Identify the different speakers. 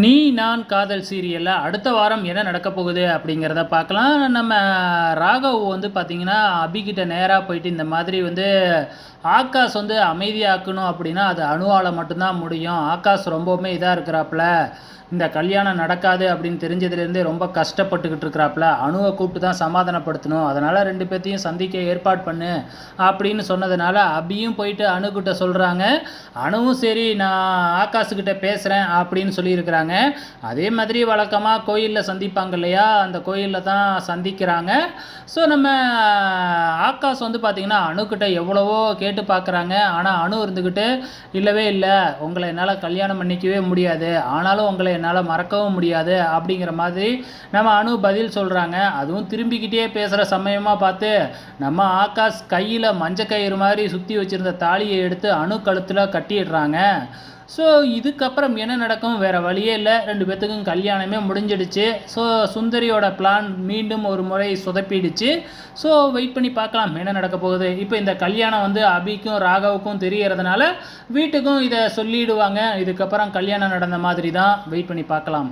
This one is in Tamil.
Speaker 1: நீ நான் காதல் சீரியலில் அடுத்த வாரம் என்ன நடக்க போகுது அப்படிங்கிறத பார்க்கலாம். நம்ம ராகவ் வந்து பார்த்திங்கன்னா அபிகிட்ட நேராக போயிட்டு இந்த மாதிரி வந்து ஆகாஷ் வந்து அமைதியாக்கணும் அப்படின்னா அது அணுவால் மட்டும்தான் முடியும். ஆகாஷ் ரொம்பவுமே இதாக இருக்கிறாப்புல. இந்த கல்யாணம் நடக்காது அப்படின்னு தெரிஞ்சதுலேருந்தே ரொம்ப கஷ்டப்பட்டுக்கிட்டு இருக்கிறாப்புல. அணுவை கூப்பிட்டு தான் சமாதானப்படுத்தணும். அதனால் ரெண்டு பேர்த்தையும் சந்திக்க ஏற்பாடு பண்ணு அப்படின்னு சொன்னதுனால அபியும் போயிட்டு அணுக்கிட்ட சொல்கிறாங்க அணுவும் சரி நான் ஆகாசுக்கிட்ட பேசுகிறேன் அப்படின்னு சொல்லியிருக்கிறாங்க. அதே மாதிரி வழக்கமாக கோயிலில் சந்திப்பாங்க இல்லையா? அந்த கோயிலில் தான் சந்திக்கிறாங்க. ஸோ நம்ம ஆகாஷ் வந்து பார்த்திங்கன்னா அணுக்கிட்ட எவ்வளவோ கேட்டு பார்க்குறாங்க ஆனால் அணு இருந்துக்கிட்டு இல்லவே இல்லை. உங்களை என்னால் கல்யாணம் பண்ணிக்கவே முடியாது. ஆனாலும் உங்களை என்னால் மறக்கவும் முடியாது அப்படிங்கிற மாதிரி நம்ம அணு பதில் சொல்கிறாங்க அதுவும் திரும்பிக்கிட்டே பேசுகிற சமயமாக பார்த்து நம்ம ஆகாஷ் கையில் மஞ்சள் கயிறு மாதிரி சுற்றி வச்சுருந்த தாலியை எடுத்து அணு கழுத்தில் கட்டிடுறாங்க. ஸோ இதுக்கப்புறம் என்ன நடக்கும்? வேறு வழியே இல்லை. ரெண்டு பேர்த்துக்கும் கல்யாணமே முடிஞ்சிடுச்சு. ஸோ சுந்தரியோட பிளான் மீண்டும் ஒரு முறை சொதப்பிடுச்சு. ஸோ வெயிட் பண்ணி பார்க்கலாம். என்ன நடக்க போகுது? இப்போ இந்த கல்யாணம் வந்து அபிக்கும் ராகவுக்கும் தெரியறதுனால வீட்டுக்கும் இதை சொல்லிடுவாங்க. இதுக்கப்புறம் கல்யாணம் நடந்த மாதிரி தான் வெயிட் பண்ணி பார்க்கலாம்.